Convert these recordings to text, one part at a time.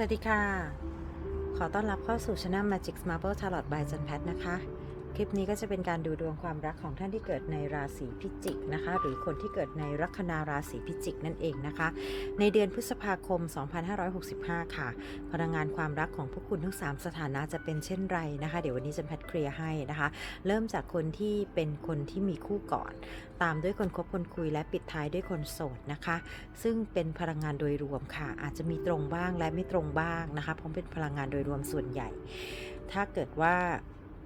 สวัสดีค่ะ ขอต้อนรับเข้าสู่ช anel Magic Marble Tarot by จันแพทนะคะ คลิปนี้ก็จะเป็นการดูดวงความรักของท่านที่เกิดในราศีพิจิกนะคะ หรือคนที่เกิดในลัคนาราศีพิจิกนั่นเองนะคะ ในเดือนพฤษภาคม 2565 ค่ะ พลังงานความรักของพวกคุณทั้ง 3 สถานะจะเป็นเช่นไรนะคะ เดี๋ยววันนี้จันแพทเคลียร์ให้นะคะ เริ่มจากคนที่เป็นคนที่มีคู่ก่อน ตามด้วยคนคบคนคุยและปิดท้ายด้วยคนโสดนะคะ ซึ่งเป็นพลังงานโดยรวมค่ะ อาจจะมีตรงบ้างและไม่ตรงบ้างนะคะเพราะเป็นพลังงานโดยรวมส่วนใหญ่ ถ้าเกิดว่า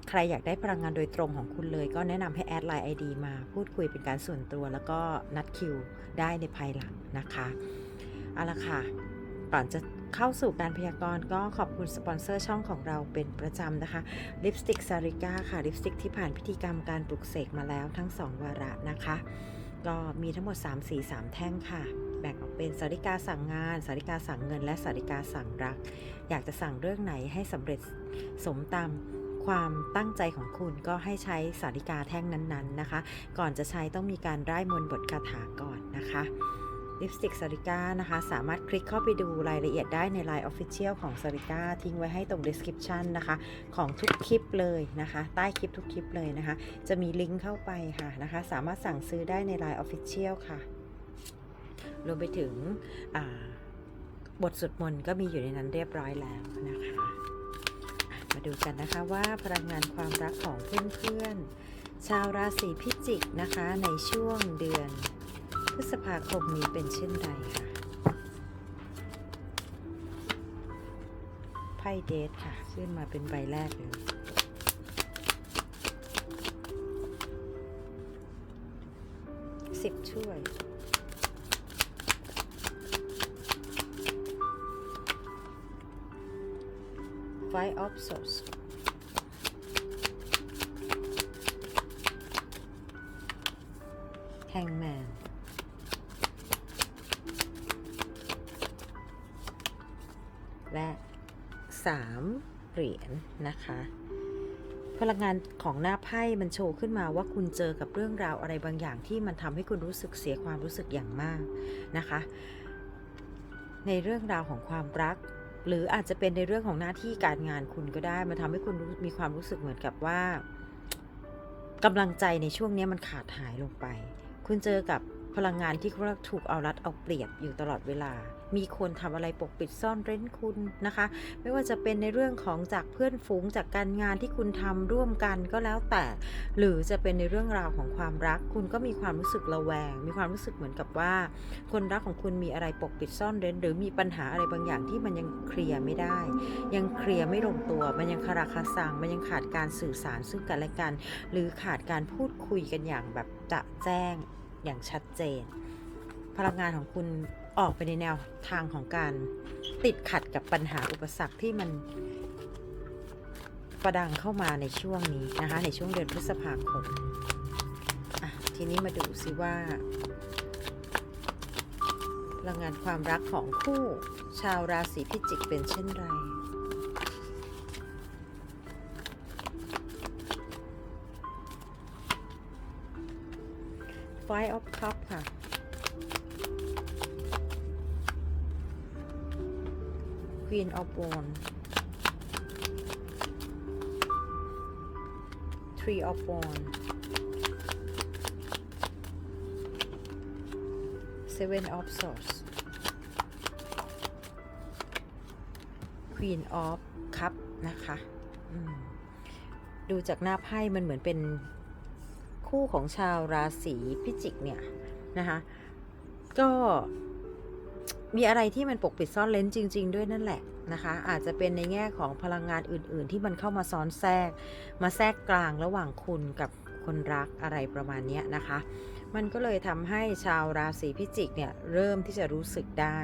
ใครอยากได้พลังงานโดยตรงของคุณเลย ก็แนะนำให้แอดไลน์ ID มาพูดคุยเป็นการส่วนตัวแล้วก็นัดคิวได้ในภายหลังนะคะเอาละค่ะก่อนจะเข้าสู่การพยากรณ์ก็ขอบคุณสปอนเซอร์ช่องของเราเป็นประจำนะคะ ลิปสติกซาริก้าค่ะ ลิปสติกที่ผ่านพิธีกรรมการปลุกเสกมาแล้วทั้ง 2 วาระนะคะ ก็มีทั้งหมด 3 สี 3 แท่งค่ะ แบ่งออกเป็นสาริกาสั่งงาน สาริกาสั่งเงิน และสาริกาสั่งรัก อยากจะสั่งเรื่องไหนให้สำเร็จสมตาม ความตั้งใจของคุณก็ให้ใช้สาริกาแท่งนั้นๆนะคะ ก่อนจะใช้ต้องมีการร่ายมนต์บทคาถาก่อนนะคะลิปสติกสาริกานะคะ สามารถคลิกเข้าไปดูรายละเอียดได้ใน Line Official ของสาริกาทิ้งไว้ให้ตรง description นะคะ ของทุกคลิปเลยนะคะ ใต้คลิปทุกคลิปเลยนะคะ จะมีลิงก์เข้าไปค่ะนะคะ สามารถสั่งซื้อได้ใน Line Official ค่ะ รวมไปถึงบทสวดมนต์ก็มีอยู่ในนั้นเรียบร้อยแล้วนะคะ มาดูกันนะคะว่าพลังงานความรักของเพื่อนๆ ชาวราศีพิจิกนะคะในช่วงเดือน พฤษภาคมนี้เป็นเช่นไรค่ะไพ่เดทค่ะขึ้นมาเป็นใบแรกเลยสิบช่วย Five of Swords Hangman และสามเหรียญนะคะ พลังงานของหน้าไพ่มันโชว์ขึ้นมาว่าคุณเจอกับเรื่องราวอะไรบางอย่างที่มันทำให้คุณรู้สึกเสียความรู้สึกอย่างมากนะคะ ในเรื่องราวของความรัก หรืออาจจะเป็นในเรื่องของหน้าที่การงานคุณก็ได้มันทำให้คุณมีความรู้สึกเหมือนกับว่ากำลังใจในช่วงนี้มันขาดหายลงไป คุณเจอกับพลังงานที่เขาเรียกถูกเอารัดเอาเปรียบอยู่ตลอดเวลา มีคนทำอะไรปกปิดซ่อนเร้นคุณนะคะ ไม่ว่าจะเป็นในเรื่องของจากเพื่อนฝูงจากการงานที่คุณทำร่วมกันก็แล้วแต่ หรือจะเป็นในเรื่องราวของความรัก คุณก็มีความรู้สึกระแวง มีความรู้สึกเหมือนกับว่า คนรักของคุณมีอะไรปกปิดซ่อนเร้น หรือมีปัญหาอะไรบางอย่างที่มันยังเคลียร์ไม่ได้ ยังเคลียร์ไม่ลงตัว มันยังคาราคาซังมันยังขาดการสื่อสารซึ่งกันและกัน หรือขาดการพูดคุยกันอย่างแบบจะแจ้งอย่างชัดเจน พลังงานของคุณ ออกไปในแนวทางของการติดขัดกับปัญหาอุปสรรคที่มันประดังเข้ามาในช่วงนี้นะคะ ในช่วงเดือนพฤษภาคมทีนี้มาดูซิว่าพลังงานความรักของคู่ชาวราศีพิจิกเป็นเช่นไร Five of Cup ค่ะ Queen of Wands Three of Wands Seven of Swords Queen of Cup นะคะดูจากหน้าไพ่มันเหมือนเป็นคู่ของชาวราศีพิจิกเนี่ยนะคะ ก็ มีอะไรที่มันปกปิดซ่อนเลนจริง ๆ ด้วยนั่นแหละนะคะ อาจจะเป็นในแง่ของพลังงานอื่น ๆ ที่มันเข้ามาซ้อนแทรก มาแทรกกลางระหว่างคุณกับคนรักอะไรประมาณนี้นะคะ มันก็เลยทำให้ชาวราศีพิจิกเนี่ยเริ่มที่จะรู้สึกได้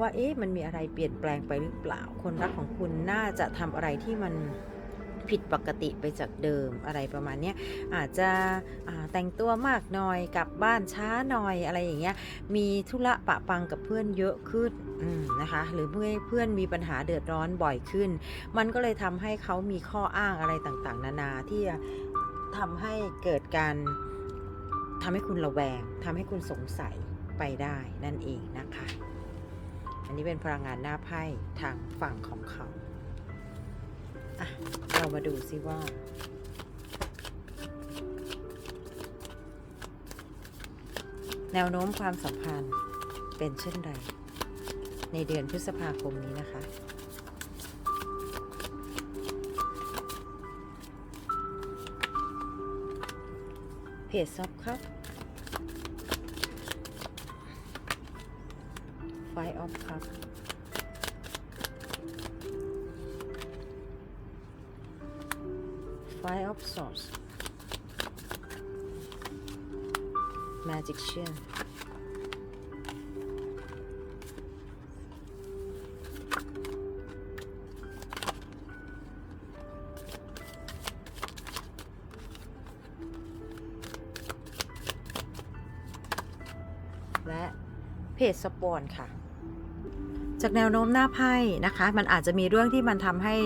ว่าเอ๊ะมันมีอะไรเปลี่ยนแปลงไปหรือเปล่า คนรักของคุณน่าจะทำอะไรที่มัน ผิดปกติไปจากเดิมอะไรประมาณนี้อาจจะแต่งตัวมากหน่อยกลับบ้านช้าหน่อยอะไรอย่างเงี้ยมีธุระปะปังกับเพื่อนเยอะขึ้นนะคะหรือเพื่อเพื่อนมีปัญหาเดือดร้อนบ่อยขึ้น มันก็เลยทำให้เขามีข้ออ้างอะไรต่างๆ นานาที่ทำให้เกิดการทำให้คุณระแวงทำให้คุณสงสัยไปได้นั่นเองนะคะ อันนี้เป็นพลังงานหน้าไพ่ทางฝั่งของเขา อะ เรามาดูซิว่า แนวโน้มความสัมพันธ์เป็นเช่นไร ในเดือนพฤษภาคมนี้นะคะเพจซับครับไฟออฟครับ ไฟออฟซอส Magician และเพจสปอนค่ะ จากแนวโน้มหน้าไพ่นะคะ มันอาจจะมีเรื่องที่มันทำให้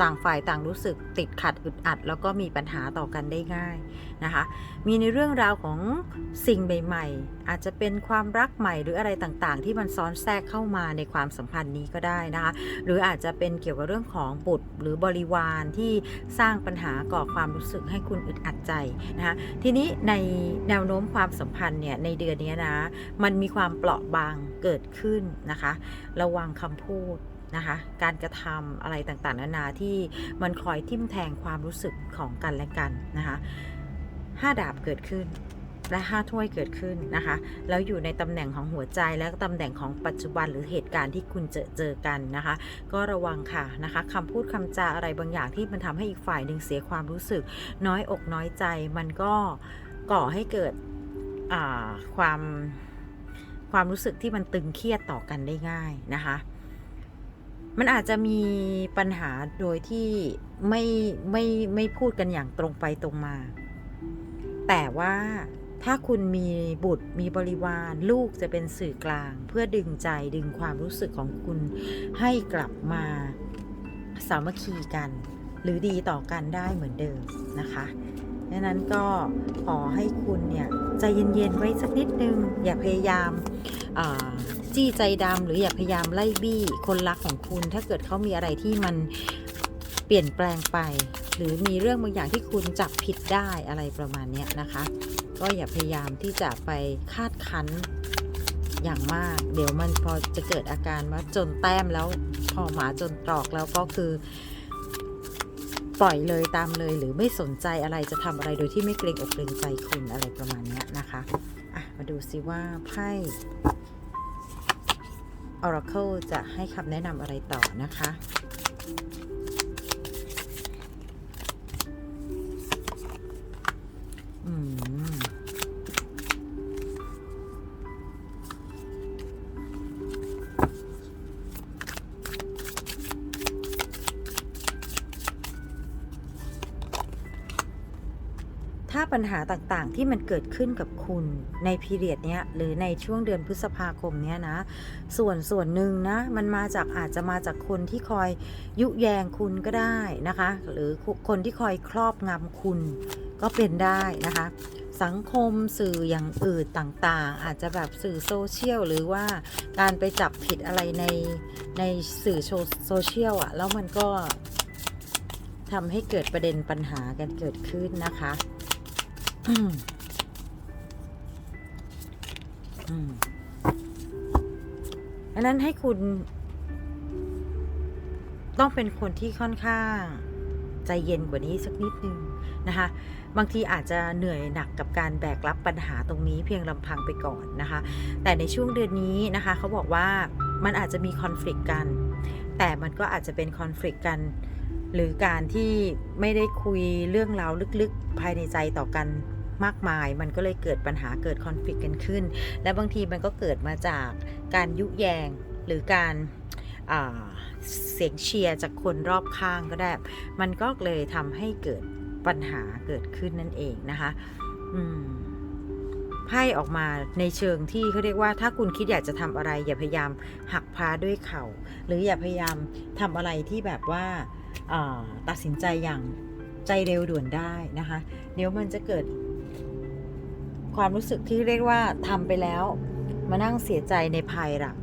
ต่างฝ่ายต่างรู้สึกติดขัดอึดอัด แล้วก็มีปัญหาต่อกันได้ง่ายนะคะ มีในเรื่องราวของสิ่งใหม่ๆ อาจจะเป็นความรักใหม่หรืออะไรต่างๆ ที่มันซ้อนแทรกเข้ามาในความสัมพันธ์นี้ก็ได้นะคะ หรืออาจจะเป็นเกี่ยวกับเรื่องของบุตรหรือบริวารที่สร้างปัญหาก่อความรู้สึกให้คุณอึดอัดใจนะคะทีนี้ในแนวโน้มความสัมพันธ์เนี่ยในเดือนนี้นะมันมีความเปราะบางเกิดขึ้นนะคะ ระวังคำพูด นะคะ การกระทำอะไรต่างๆ นานาที่มันคอยทิ่มแทงความรู้สึกของกันและกันนะคะห้าดาบเกิดขึ้นและห้าถ้วยเกิดขึ้นนะคะ แล้วอยู่ในตำแหน่งของหัวใจและตำแหน่งของปัจจุบันหรือเหตุการณ์ที่คุณเจอเจอกันนะคะ ก็ระวังค่ะนะคะคำพูดคำจาอะไรบางอย่างที่มันทำให้อีกฝ่ายหนึ่งเสียความรู้สึก น้อยอกน้อยใจมันก็ก่อให้เกิดความความรู้สึกที่มันตึงเครียดต่อกันได้ง่ายนะคะ มันอาจจะมีปัญหาโดยที่ไม่ไม่ไม่พูดกันอย่างตรงไปตรงมา แต่ว่าถ้าคุณมีบุตรมีบริวาร ลูกจะเป็นสื่อกลาง เพื่อดึงใจดึงความรู้สึกของคุณให้กลับมาสามัคคีกัน หรือดีต่อกันได้เหมือนเดิมนะคะ ดังนั้นก็ขอให้คุณเนี่ยใจเย็นๆไว้สักนิดนึง อย่าพยายามจี้ใจดำหรืออย่าพยายามไล่บี้คนรักของคุณ ถ้าเกิดเขามีอะไรที่มันเปลี่ยนแปลงไป หรือมีเรื่องบางอย่างที่คุณจับผิดได้อะไรประมาณนี้นะคะ ก็อย่าพยายามที่จะไปคาดคั้นอย่างมาก เดี๋ยวมันพอจะเกิดอาการว่าจนแต้มแล้วพอหมาจนตรอกแล้วก็คือ ปล่อยเลยตามเลยหรือไม่สนใจอะไรจะทำอะไรโดยที่ไม่เกรงอกเกรงใจคุณอะไรประมาณนี้นะคะอะมาดูซิว่าไพ่ Oracle จะให้คำแนะนำอะไรต่อนะคะ ปัญหาต่างๆ ที่มันเกิดขึ้นกับคุณในพีเรียดเนี้ยหรือในช่วงเดือนพฤษภาคมเนี้ยนะ ส่วนส่วนหนึ่งนะมันมาจากอาจจะมาจากคนที่คอยยุแยงคุณก็ได้นะคะ หรือคนที่คอยครอบงำคุณก็เป็นได้นะคะ สังคมสื่ออย่างอื่นต่างๆ อาจจะแบบสื่อโซเชียลหรือว่าการไปจับผิดอะไรในในสื่อโซโซเชียลอะแล้วมันก็ทำให้เกิดประเด็นปัญหากันเกิดขึ้นนะคะ อืมอืมอันนั้นให้คุณ ต้องเป็นคนที่ค่อนข้าง ใจเย็นกว่านี้สักนิดนึงนะคะ บางทีอาจจะเหนื่อยหนักกับการแบกรับปัญหาตรงนี้เพียงลำพังไปก่อนนะคะ แต่ในช่วงเดือนนี้นะคะ เขาบอกว่ามันอาจจะมีคอน FLICT กัน แต่มันก็อาจจะเป็นคอน FLICT กัน หรือการที่ไม่ได้คุยเรื่องราวลึกๆ ภายในใจต่อกัน มากมาย มันก็เลยเกิดปัญหาเกิดคอน FLICT กันขึ้น และบางทีมันก็เกิดมาจากการยุแยงหรือการเสียงเชียร์จากคนรอบข้างก็ได้ มันก็เลยทำให้เกิดปัญหาเกิดขึ้นนั่นเองนะคะไพ่ออกมาในเชิงที่เขาเรียกว่า ถ้าคุณคิดอยากจะทำอะไร อย่าพยายามหักพาด้วยเข่า หรืออย่าพยายามทำอะไรที่แบบว่าตัดสินใจอย่างใจเร็วด่วนได้นะคะ เดี๋ยวมันจะเกิด ความรู้สึกที่เรียกว่าทำไปแล้วมานั่งเสียใจในภายหลัง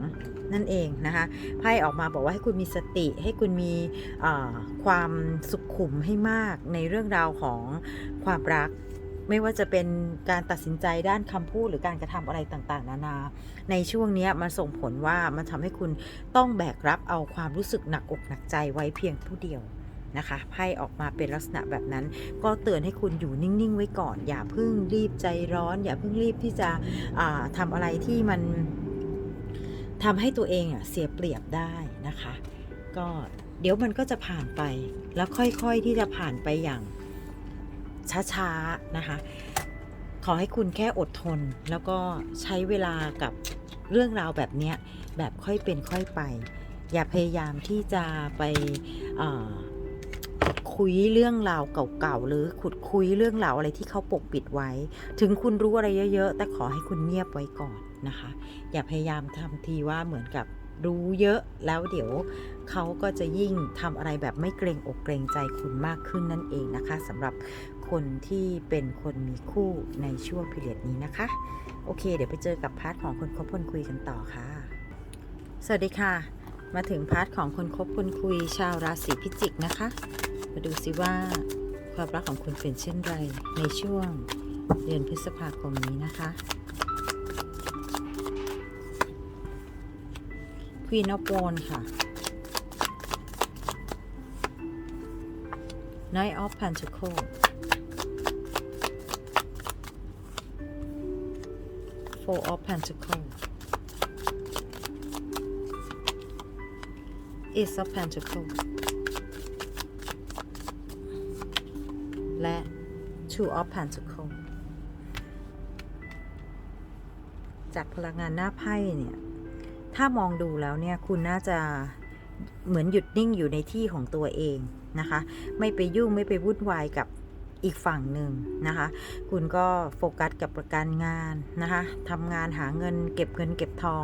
นั่นเองนะคะไพ่ออกมาบอกว่าให้คุณมีสติ ให้คุณมีความสุขขุมให้มากในเรื่องราวของความรัก ไม่ว่าจะเป็นการตัดสินใจด้านคำพูดหรือการกระทำอะไรต่างๆ นานา ในช่วงนี้มันส่งผลว่ามันทำให้คุณต้องแบกรับเอาความรู้สึกหนักอกหนักใจไว้เพียงผู้เดียว นะคะไพ่ออกมาเป็นลักษณะแบบนั้น ก็เตือนให้คุณอยู่นิ่ง ๆ ไว้ก่อน อย่าเพิ่งรีบใจร้อน อย่าเพิ่งรีบที่จะอ่าทำอะไรที่มันทำให้ตัวเองอะเสียเปรียบได้นะคะ ก็เดี๋ยวมันก็จะผ่านไปแล้วค่อยๆที่จะผ่านไปอย่างช้าๆนะคะ ขอให้คุณแค่อดทน แล้วก็ใช้เวลากับเรื่องราวแบบนี้แบบค่อยเป็นค่อยไป อย่าพยายามที่จะไปเอ่อขุด คุยเรื่องราวเก่าๆ หรือขุดคุยเรื่องราวอะไรที่เขาปกปิดไว้ ถึงคุณรู้อะไรเยอะ ๆ แต่ขอให้คุณเงียบไว้ก่อนนะคะ อย่าพยายามทำทีว่าเหมือนกับรู้เยอะแล้วเดี๋ยวเขาก็จะยิ่งทำอะไรแบบไม่เกรงอกเกรงใจคุณมากขึ้นนั่นเองนะคะสำหรับคนที่เป็นคนมีคู่ในช่วงพิเรียดนี้นะคะ โอเค เดี๋ยวไปเจอกับพาร์ทของคนคบคนคุยกันต่อค่ะ สวัสดีค่ะ มาถึงพาร์ทของคนคบคนคุยชาวราศีพิจิกนะคะ มาดูซิว่าความรักของคุณเป็นเช่นไรในช่วงเดือนพฤษภาคมนี้นะคะ Queen of Wands ค่ะ Knight of Pentacles Four of Pentacles Ace of Pentacles และ Two of Pentacles จากพลังงานหน้าไพ่เนี่ย ถ้ามองดูแล้วเนี่ย คุณน่าจะเหมือนหยุดนิ่งอยู่ในที่ของตัวเองนะคะ ไม่ไปยุ่งไม่ไปวุ่นวายกับอีกฝั่งหนึ่งนะคะ คุณก็โฟกัสกับการงานนะคะทำงานหาเงินเก็บเงินเก็บทอง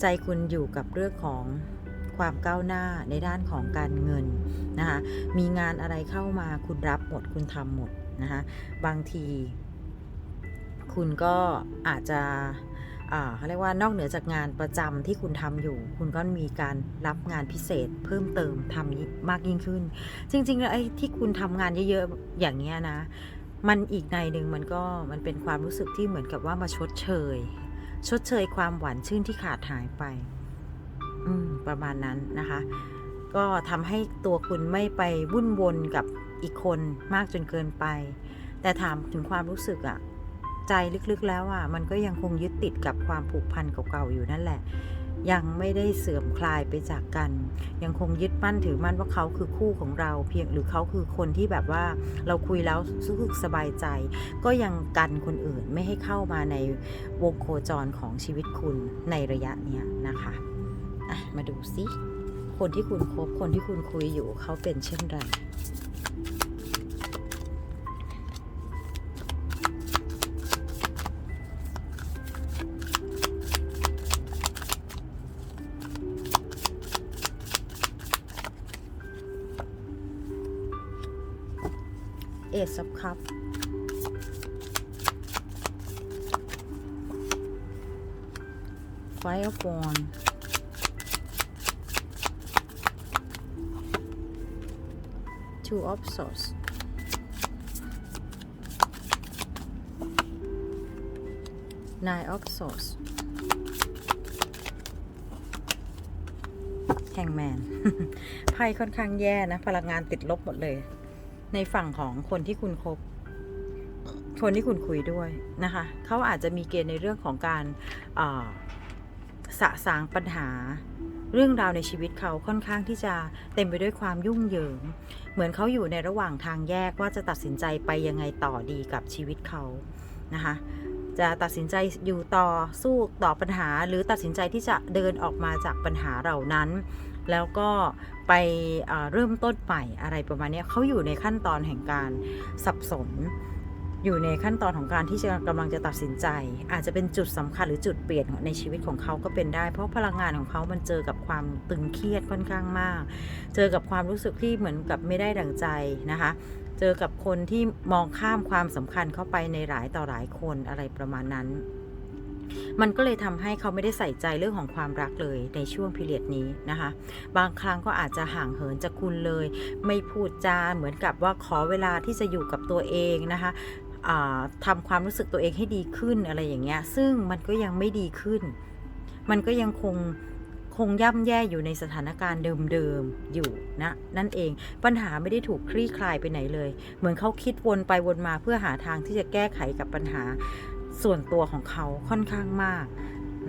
ใจคุณอยู่กับเรื่องของ ความก้าวหน้าในด้านของการเงินนะคะมีงานอะไรเข้ามาคุณรับหมดคุณทำหมดนะคะบางที คุณก็อาจจะเขาเรียกว่านอกเหนือจากงานประจำที่คุณทำอยู่ คุณก็มีการรับงานพิเศษเพิ่มเติมทำมากยิ่งขึ้น จริงๆแล้วไอ้ที่คุณทำงานเยอะๆอย่างเงี้ยนะ มันอีกในหนึ่งมันก็มันเป็นความรู้สึกที่เหมือนกับว่ามาชดเชย ชดเชยความหวานชื่นที่ขาดหายไป ประมาณนั้นนะคะ ก็ทำให้ตัวคุณไม่ไปวุ่นวนกับอีกคนมากจนเกินไป แต่ถามถึงความรู้สึกอะใจลึกๆแล้วอะมันก็ยังคงยึดติดกับความผูกพันเก่าๆอยู่นั่นแหละ ยังไม่ได้เสื่อมคลายไปจากกัน ยังคงยึดมั่นถือมั่นว่าเขาคือคู่ของเรา เพียงหรือเขาคือคนที่แบบว่าเราคุยแล้วรู้สึกสบายใจ ก็ยังกันคนอื่นไม่ให้เข้ามาในวงโคจรของชีวิตคุณในระยะเนี้ยนะคะ อะมาดูซิคนที่คุณคบคนที่คุณคุยอยู่เขาเป็นเช่นไร Ace of Cup Five of w a n Two of Swords Nine of Swords Hangman ไพ่ค่อนข้างแย่นะ พลังงานติดลบหมดเลย ในฝั่งของคนที่คุณคบ คนที่คุณคุยด้วยนะคะ เขาอาจจะมีเกณฑ์ในเรื่องของการาสะสางปัญหา เรื่องราวในชีวิตเขาค่อนข้างที่จะเต็มไปด้วยความยุ่งเหยิง เหมือนเขาอยู่ในระหว่างทางแยกว่าจะตัดสินใจไปยังไงต่อดีกับชีวิตเขานะคะจะตัดสินใจอยู่ต่อสู้ต่อปัญหา หรือตัดสินใจที่จะเดินออกมาจากปัญหาเหล่านั้น แล้วก็ไปเริ่มต้นใหม่อะไรประมาณนี้เขาอยู่ในขั้นตอนแห่งการสับสน อยู่ในขั้นตอนของการที่จะกำลังจะตัดสินใจ อาจจะเป็นจุดสำคัญหรือจุดเปลี่ยนในชีวิตของเขาก็เป็นได้ เพราะพลังงานของเขามันเจอกับความตึงเครียดค่อนข้างมาก เจอกับความรู้สึกที่เหมือนกับไม่ได้ดั่งใจนะคะเจอกับคนที่มองข้ามความสำคัญเข้าไปในหลายต่อหลายคนอะไรประมาณนั้น มันก็เลยทำให้เขาไม่ได้ใส่ใจเรื่องของความรักเลยในช่วงพิเรียดนี้นะคะ บางครั้งก็อาจจะห่างเหินจากคุณเลย ไม่พูดจาเหมือนกับว่าขอเวลาที่จะอยู่กับตัวเองนะคะ อ่าทำความรู้สึกตัวเองให้ดีขึ้นอะไรอย่างเงี้ย ซึ่งมันก็ยังไม่ดีขึ้น มันก็ยังคงคงย่ำแย่อยู่ในสถานการณ์เดิมๆอยู่นะนั่นเองปัญหาไม่ได้ถูกคลี่คลายไปไหนเลย เหมือนเขาคิดวนไปวนมาเพื่อหาทางที่จะแก้ไขกับปัญหาส่วนตัวของเขาค่อนข้างมาก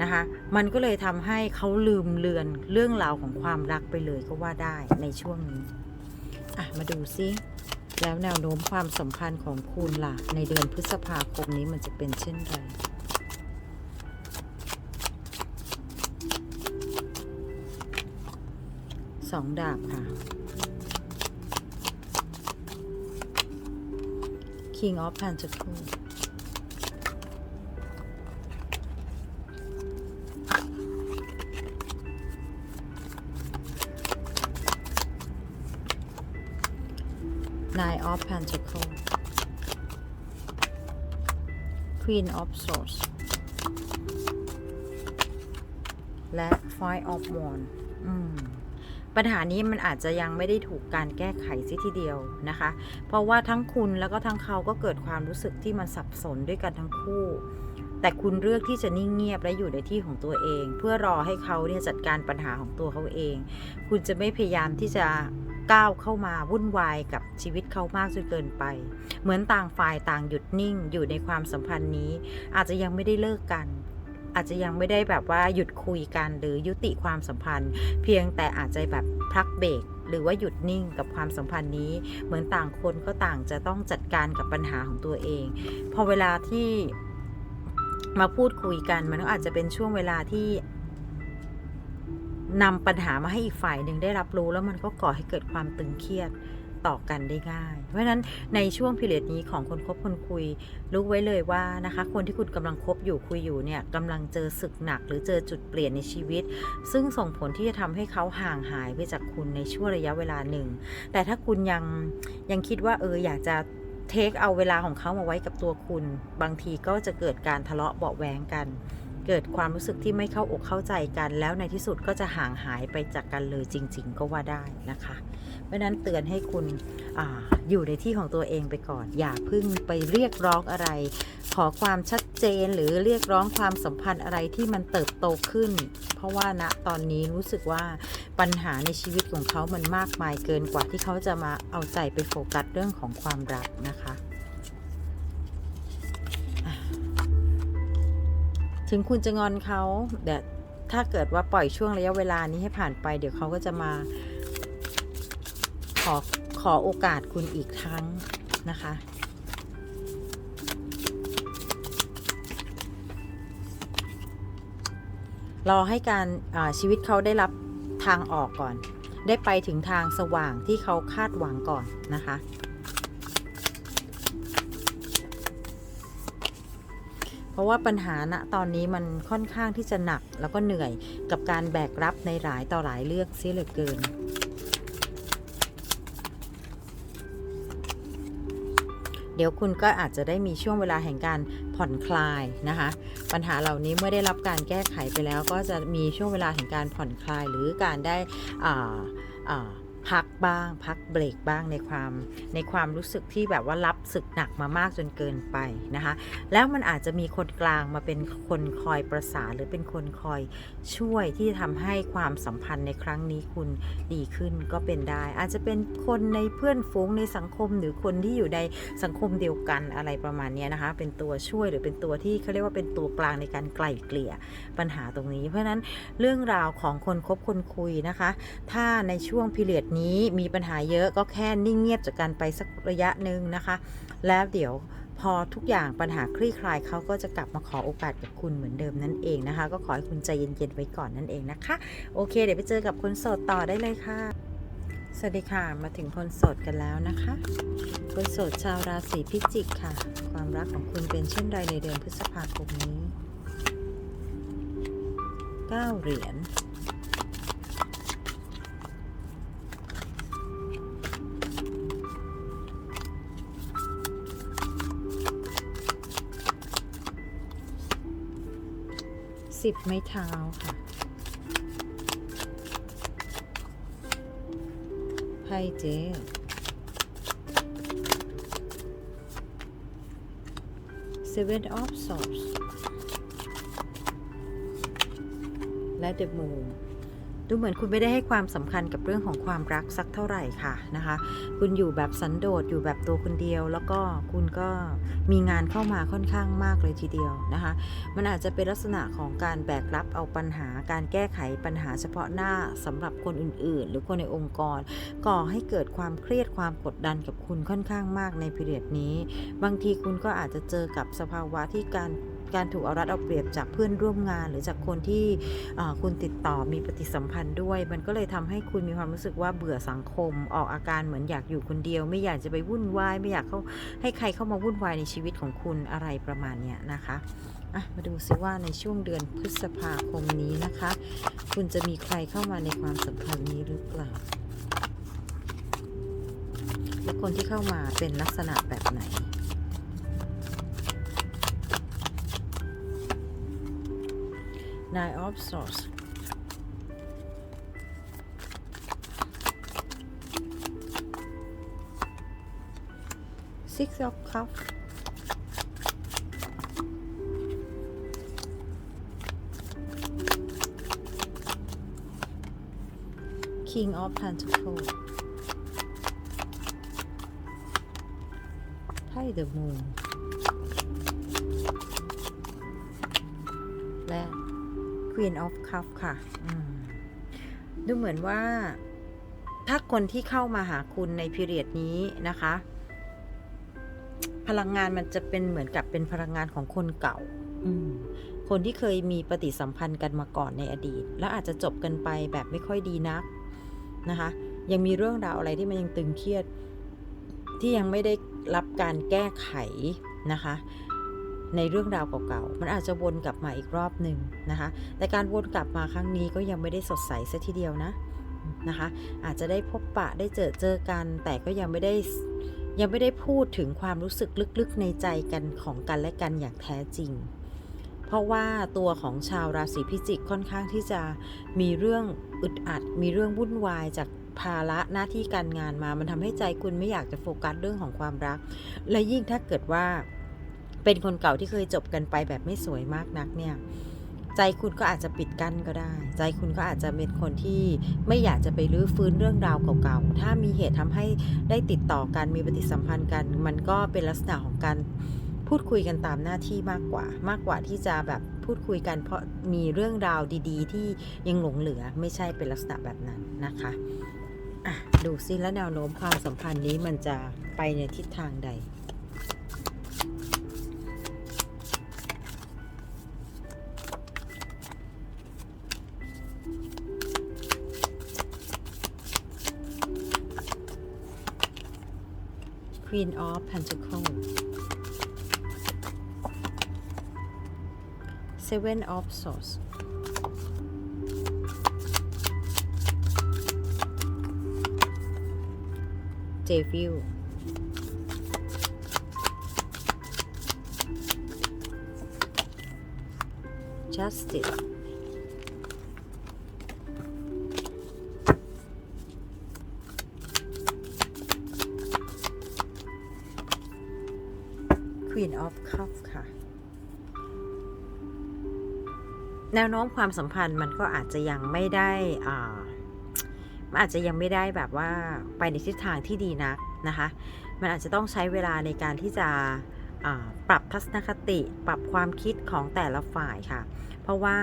นะคะมันก็เลยทำให้เขาลืมเลือนเรื่องราวของความรักไปเลยก็ว่าได้ในช่วงนี้อะมาดูซิ แล้วแนวโน้มความสัมพันธ์ของคุณล่ะ ในเดือนพฤษภาคมนี้มันจะเป็นเช่นไรสองดาบค่ะ King of Pentacles Nine of Pentacles Queen of Swords และ Five of Wands อืมปัญหานี้มันอาจจะยังไม่ได้ถูกการแก้ไขซิทีเดียวนะคะ เพราะว่าทั้งคุณแล้วก็ทั้งเขาก็เกิดความรู้สึกที่มันสับสนด้วยกันทั้งคู่ แต่คุณเลือกที่จะนิ่งเงียบและอยู่ในที่ของตัวเอง เพื่อรอให้เขาเนี่ยจัดการปัญหาของตัวเขาเอง คุณจะไม่พยายามที่จะ ก้าวเข้ามาวุ่นวายกับชีวิตเขามากจนเกินไป เหมือนต่างฝ่ายต่างหยุดนิ่งอยู่ในความสัมพันธ์นี้ อาจจะยังไม่ได้เลิกกัน อาจจะยังไม่ได้แบบว่าหยุดคุยกันหรือยุติความสัมพันธ์ เพียงแต่อาจจะแบบพักเบรกหรือว่าหยุดนิ่งกับความสัมพันธ์นี้ เหมือนต่างคนก็ต่างจะต้องจัดการกับปัญหาของตัวเอง พอเวลาที่มาพูดคุยกันมันก็อาจจะเป็นช่วงเวลาที่ นำปัญหามาให้อีกฝ่ายหนึ่งได้รับรู้แล้วมันก็ก่อให้เกิดความตึงเครียดต่อกันได้ง่าย เพราะฉะนั้นในช่วงพิเรดนี้ของคนคบคนคุย รู้ไว้เลยว่านะคะ คนที่คุณกำลังคบอยู่คุยอยู่เนี่ยกำลังเจอศึกหนัก หรือเจอจุดเปลี่ยนในชีวิต ซึ่งส่งผลที่จะทำให้เขาห่างหายไปจากคุณในช่วงระยะเวลาหนึ่ง แต่ถ้าคุณยังยังคิดว่าเอออยากจะเทคเอาเวลาของเขามาไว้กับตัวคุณ บางทีก็จะเกิดการทะเลาะเบาะแวงกัน เกิดความรู้สึกที่ไม่เข้าอกเข้าใจกัน แล้วในที่สุดก็จะห่างหายไปจากกันเลยจริง ๆ ก็ว่าได้นะคะเพราะนั้นเตือนให้คุณออยู่ในที่ของตัวเองไปก่อน อย่าพึ่งไปเรียกร้องอะไร ขอความชัดเจนหรือเรียกร้องความสัมพันธ์อะไรที่มันเติบโตขึ้น เพราะว่าณตอนนี้รู้สึกว่าปัญหาในชีวิตของเขามันมากมายเกินกว่าที่เขาจะมาเอาใจไปโฟกัสเรื่องของความรักนะคะ ถึงคุณจะงอนเขาแต่ถ้าเกิดว่าปล่อยช่วงระยะเวลานี้ให้ผ่านไป เดี๋ยวเขาก็จะมา ขอขอโอกาสคุณอีกครั้งนะคะรอให้การชีวิตเขาได้รับทางออกก่อน ได้ไปถึงทางสว่างที่เขาคาดหวังก่อนนะคะ เพ ราะว่าปัญหาณตอนนี้มันค่อนข้างที่จะหนักแล้วก็เหนื่อยกับการแบกรับในหลายต่อหลายเรื่องเสียเหลือเกินเดี๋ยวคุณก็อาจจะได้มีช่วงเวลาแห่งการผ่อนคลายนะคะ ปัญหาเหล่านี้เมื่อได้รับการแก้ไขไปแล้ว ก็จะมีช่วงเวลาแห่งการผ่อนคลายหรือการได้อ่าอ่า พักบ้าง พักเบรกบ้างในความในความรู้สึกที่แบบว่ารับศึกหนักมามากจนเกินไปนะคะ แล้วมันอาจจะมีคนกลางมาเป็นคนคอยประสานหรือเป็นคนคอยช่วยที่จะทำให้ความสัมพันธ์ในครั้งนี้คุณดีขึ้นก็เป็นได้ อาจจะเป็นคนในเพื่อนฝูงในสังคมหรือคนที่อยู่ในสังคมเดียวกันอะไรประมาณนี้นะคะ เป็นตัวช่วยหรือเป็นตัวที่เขาเรียกว่าเป็นตัวกลางในการไกล่เกลี่ยปัญหาตรงนี้ เพราะฉะนั้นเรื่องราวของคนคบคนคุยนะคะ ถ้าในช่วงพิเรียดนี้มีปัญหาเยอะก็แค่นิ่งเงียบจากกันไปสักระยะหนึ่งนะคะ แล้วเดี๋ยวพอทุกอย่างปัญหาคลี่คลายเขาก็จะกลับมาขอโอกาสกับคุณเหมือนเดิมนั่นเองนะคะ ก็ขอให้คุณใจเย็นๆไว้ก่อนนั่นเองนะคะ โอเค เดี๋ยวไปเจอกับคนโสดต่อได้เลยค่ะ สวัสดีค่ะมาถึงคนโสดกันแล้วนะคะ คนโสดชาวราศีพิจิกค่ะ ความรักของคุณเป็นเช่นไรในเดือนพฤษภาคมนี้ 9 เหรียญ สิบไม้เท้าค่ะ ไพ่เจ Seven of Swords และ The Moon ดูเหมือนคุณไม่ได้ให้ความสำคัญกับเรื่องของความรักสักเท่าไหร่ค่ะนะคะ คุณอยู่แบบสันโดษอยู่แบบตัวคนเดียว แล้วก็คุณก็มีงานเข้ามาค่อนข้างมากเลยทีเดียวนะคะ มันอาจจะเป็นลักษณะของการแบกรับเอาปัญหา การแก้ไขปัญหาเฉพาะหน้าสำหรับคนอื่น ๆ หรือคนในองค์กร ก่อให้เกิดความเครียดความกดดันกับคุณค่อนข้างมากในพิเรียดนี้ บางทีคุณก็อาจจะเจอกับสภาวะที่การ การถูกเอารัดเอาเปรียบจากเพื่อนร่วมงาน หรือจากคนที่คุณติดต่อมีปฏิสัมพันธ์ด้วย มันก็เลยทำให้คุณมีความรู้สึกว่าเบื่อสังคมออกอาการเหมือนอยากอยู่คนเดียว ไม่อยากจะไปวุ่นวายไม่อยากเข้าให้ใครเข้ามาวุ่นวายในชีวิตของคุณอะไรประมาณเนี้ยนะคะอะมาดูซิว่าในช่วงเดือนพฤษภาคมนี้นะคะ คุณจะมีใครเข้ามาในความสัมพันธ์นี้หรือเปล่า และคนที่เข้ามาเป็นลักษณะแบบไหน Nine of Swords Six of Cups King of Pentacles ไพ่ The Moon Queen of Cup ค่ะอืมดูเหมือนว่า ถ้าคนที่เข้ามาหาคุณในพีเรียดนี้นะคะ พลังงานมันจะเป็นเหมือนกับเป็นพลังงานของคนเก่าอืมคนที่เคยมีปฏิสัมพันธ์กันมาก่อนในอดีต แล้วอาจจะจบกันไปแบบไม่ค่อยดีนักนะคะ ยังมีเรื่องราวอะไรที่มันยังตึงเครียด ที่ยังไม่ได้รับการแก้ไขนะคะ ในเรื่องราวเก่าๆ มันอาจจะวนกลับมาอีกรอบหนึ่งนะคะ แต่การวนกลับมาครั้งนี้ก็ยังไม่ได้สดใสซะทีเดียวนะนะคะ อาจจะได้พบปะได้เจอเจอกัน แต่ก็ยังไม่ได้ยังไม่ได้พูดถึงความรู้สึกลึกๆในใจกันของกันและกันอย่างแท้จริง เพราะว่าตัวของชาวราศีพิจิกค่อนข้างที่จะมีเรื่องอึดอัด มีเรื่องวุ่นวายจากภาระหน้าที่การงานมา มันทำให้ใจคุณไม่อยากจะโฟกัสเรื่องของความรัก และยิ่งถ้าเกิดว่า เป็นคนเก่าที่เคยจบกันไปแบบไม่สวยมากนักเนี่ยใจคุณก็อาจจะปิดกั้นก็ได้ ใจคุณก็อาจจะเป็นคนที่ไม่อยากจะไปรื้อฟื้นเรื่องราวเก่าๆ ถ้ามีเหตุทำให้ได้ติดต่อกันมีปฏิสัมพันธ์กัน มันก็เป็นลักษณะของการพูดคุยกันตามหน้าที่มากกว่า มากกว่าที่จะแบบพูดคุยกัน เพราะมีเรื่องราวดีๆ ที่ยังหลงเหลือไม่ใช่เป็นลักษณะแบบนั้นนะคะะดูซิแล้วแนวโน้มความสัมพันธ์นี้มันจะไปในทิศทางใด Queen of Pentacles. Seven of Swords. Devil Justice แนวโน้มความสัมพันธ์มันก็อาจจะยังไม่ได้อ่ามันอาจจะยังไม่ได้แบบว่าไปในทิศทางที่ดีนักนะคะ มันอาจจะต้องใช้เวลาในการที่จะปรับทัศนคติ ปรับความคิดของแต่ละฝ่ายค่ะ เพราะว่า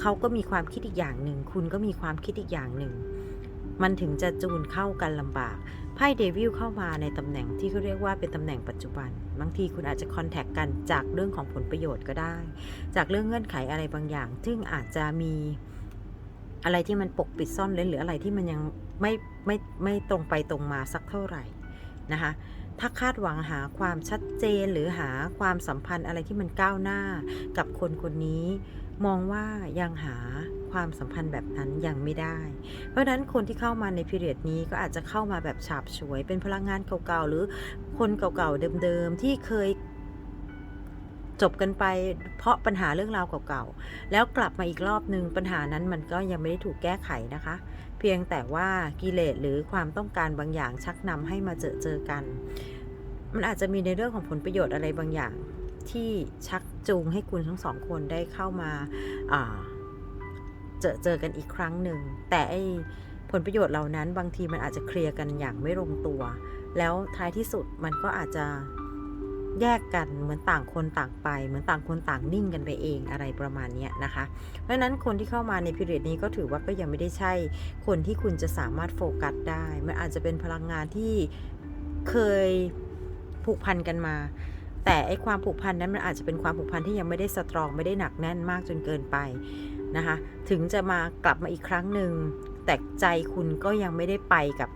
เขาก็มีความคิดอีกอย่างหนึ่ง คุณก็มีความคิดอีกอย่างหนึ่ง มันถึงจะจูนเข้ากันลำบาก ไพ่เดวิลเข้ามาในตำแหน่งที่เขาเรียกว่าเป็นตำแหน่งปัจจุบัน บางทีคุณอาจจะคอนแทคกันจากเรื่องของผลประโยชน์ก็ได้ จากเรื่องเงื่อนไขอะไรบางอย่าง ซึ่งอาจจะมีอะไรที่มันปกปิดซ่อนเร้นหรืออะไรที่มันยังไม่ไม่ไม่ตรงไปตรงมาสักเท่าไหร่นะคะถ้าคาดหวังหาความชัดเจนหรือหาความสัมพันธ์อะไรที่มันก้าวหน้ากับคนคนนี้ มองว่ายังหาความสัมพันธ์แบบนั้นยังไม่ได้ เพราะนั้นคนที่เข้ามาในพีเรียดนี้ก็อาจจะเข้ามาแบบฉาบฉวย เป็นพลังงานเก่าๆ หรือคนเก่าๆ เดิมๆ ที่เคยจบกันไปเพราะปัญหาเรื่องราวเก่าๆ แล้วกลับมาอีกรอบนึงปัญหานั้นมันก็ยังไม่ได้ถูกแก้ไขนะคะ เพียงแต่ว่ากิเลสหรือความต้องการบางอย่างชักนำให้มาเจอเจอกัน มันอาจจะมีในเรื่องของผลประโยชน์อะไรบางอย่าง ที่ชักจูงให้คุณทั้งสองคนได้เข้ามาเจอเจอกันอีกครั้งหนึ่ง แต่ไอผลประโยชน์เหล่านั้นบางทีมันอาจจะเคลียร์กันอย่างไม่ลงตัว แล้วท้ายที่สุดมันก็อาจจะแยกกันเหมือนต่างคนต่างไป เหมือนต่างคนต่างนิ่งกันไปเองอะไรประมาณนี้นะคะ เพราะนั้นคนที่เข้ามาในพิเรียดนี้ก็ถือว่าก็ยังไม่ได้ใช่คนที่คุณจะสามารถโฟกัสได้ มันอาจจะเป็นพลังงานที่เคยผูกพันกันมา แต่ไอความผูกพันนั้นมันอาจจะเป็นความผูกพันที่ยังไม่ได้สตรองไม่ได้หนักแน่นมากจนเกินไปนะคะถึงจะมากลับมาอีกครั้งหนึ่งแต่ใจคุณก็ยังไม่ได้ไปกับ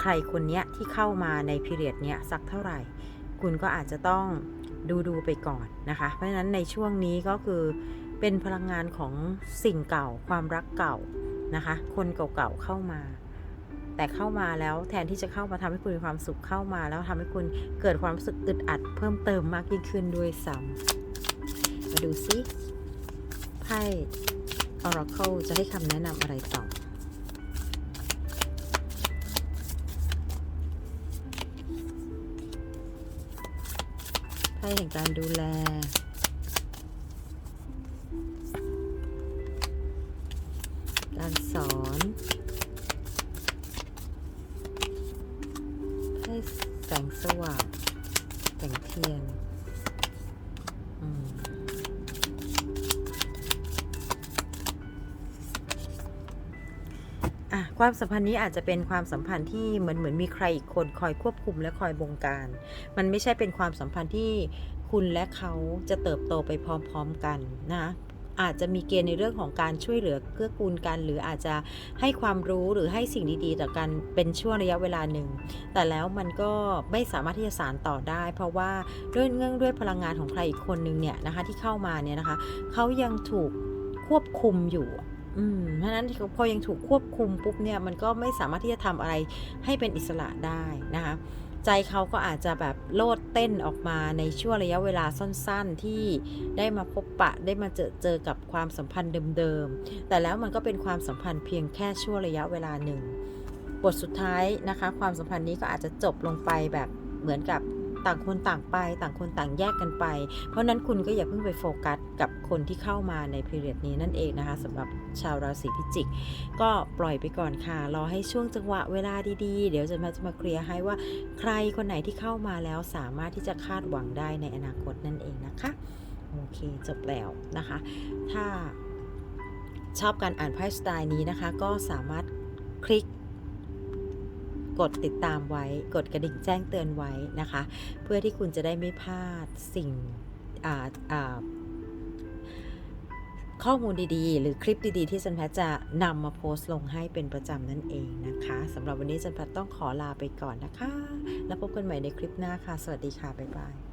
ใครคนเนี้ยที่เข้ามาในพิเรียดเนี้ยสักเท่าไหร่ คุณก็อาจจะต้องดูดูไปก่อนนะคะ เพราะฉะนั้นในช่วงนี้ก็คือเป็นพลังงานของสิ่งเก่าความรักเก่านะคะ คนเก่าๆเข้ามา แต่เข้ามาแล้วแทนที่จะเข้ามาทำให้คุณมีความสุขเข้ามาแล้วทำให้คุณเกิดความรู้สึกอึดอัดเพิ่มเติมมากยิ่งขึ้นด้วยซ้ำมาดูซิไพ่ Oracle จะให้คำแนะนำอะไรต่อไพ่แห่งการดูแล อะความสัมพันธ์นี้อาจจะเป็นความสัมพันธ์ที่เหมือนเหมือนมีใครอีกคนคอยควบคุมและคอยบงการ มันไม่ใช่เป็นความสัมพันธ์ที่คุณและเขาจะเติบโตไปพร้อม ๆกันนะอาจจะมีเกณฑ์ในเรื่องของการช่วยเหลือเกื้อกูลกัน หรืออาจจะให้ความรู้หรือให้สิ่งดีๆ ต่อกันเป็นช่วงระยะเวลาหนึ่ง แต่แล้วมันก็ไม่สามารถที่จะสานต่อได้ เพราะว่าด้วยเงื่องด้วยพลังงานของใครอีกคนนึงเนี่ยนะคะที่เข้ามาเนี่ยนะคะเขายังถูกควบคุมอยู่ อืมเพราะนั้นพอยังถูกควบคุมปุ๊บเนี่ยมันก็ไม่สามารถที่จะทำอะไรให้เป็นอิสระได้นะคะใจเขาก็อาจจะแบบโลดเต้นออกมาในช่วงระยะเวลาสั้นๆ ที่ได้มาพบปะได้มาเจอเจอกับความสัมพันธ์เดิมๆ แต่แล้วมันก็เป็นความสัมพันธ์เพียงแค่ช่วงระยะเวลาหนึ่ง บทสุดท้ายนะคะ ความสัมพันธ์นี้ก็อาจจะจบลงไปแบบเหมือนกับ ต่างคนต่างไป ต่างคนต่างแยกกันไป เพราะนั้นคุณก็อย่าเพิ่งไปโฟกัสกับคนที่เข้ามาในพีเรียดนี้นั่นเองนะคะสำหรับชาวราศีพิจิก ก็ปล่อยไปก่อนค่ะ รอให้ช่วงจังหวะเวลาดีๆ เดี๋ยวจะมาจะมาเคลียร์ให้ว่าใครคนไหนที่เข้ามาแล้วสามารถที่จะคาดหวังได้ในอนาคตนั่นเองนะคะโอเคจบแล้วนะคะ ถ้าชอบการอ่านไพ่สไตล์นี้นะคะ ก็สามารถคลิก กดติดตามไว้ กดกระดิ่งแจ้งเตือนไว้นะคะ เพื่อที่คุณจะได้ไม่พลาดสิ่งข้อมูลดีๆ หรือคลิปดีๆ ที่จันแพทจะนำมาโพสต์ลงให้เป็นประจำนั่นเองนะคะสำหรับวันนี้จันแพทต้องขอลาไปก่อนนะคะ แล้วพบกันใหม่ในคลิปหน้าค่ะ สวัสดีค่ะ บ๊ายบาย